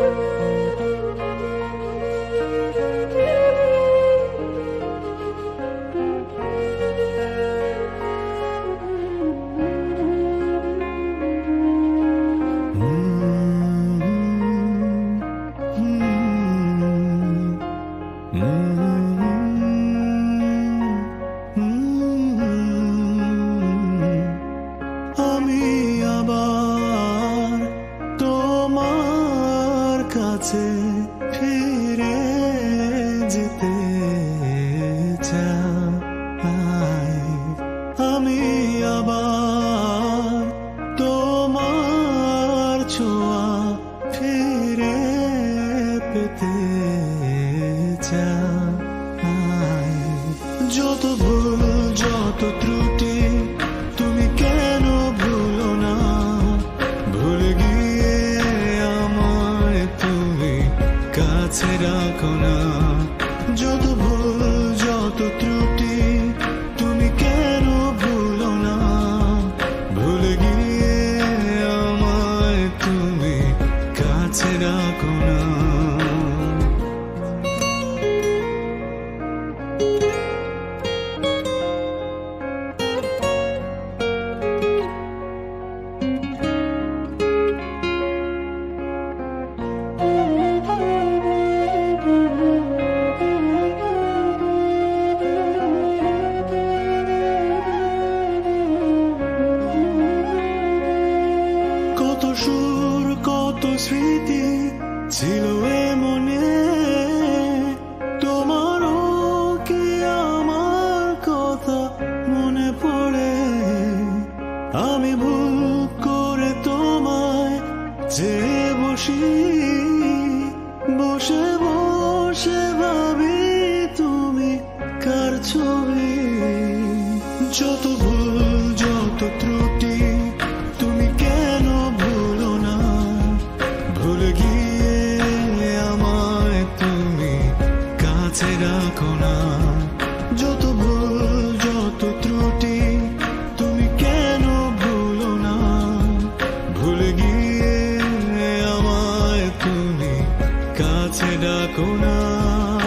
আমি কাছে ফিরে যেতে চাই। আমি আবার তোমার ছোঁয়া ফিরে পেতে চাই। যত ভুল, যত ত্রুটি কাছে রাখো যত সুর কত স্মৃতি ছিল মনে। তোমারও কি আমার কথা মনে পড়ে? আমি ভুল করে তোমায় যে বসি। বসে বসে ভাবি তুমি কার ছবি? যত ভুল con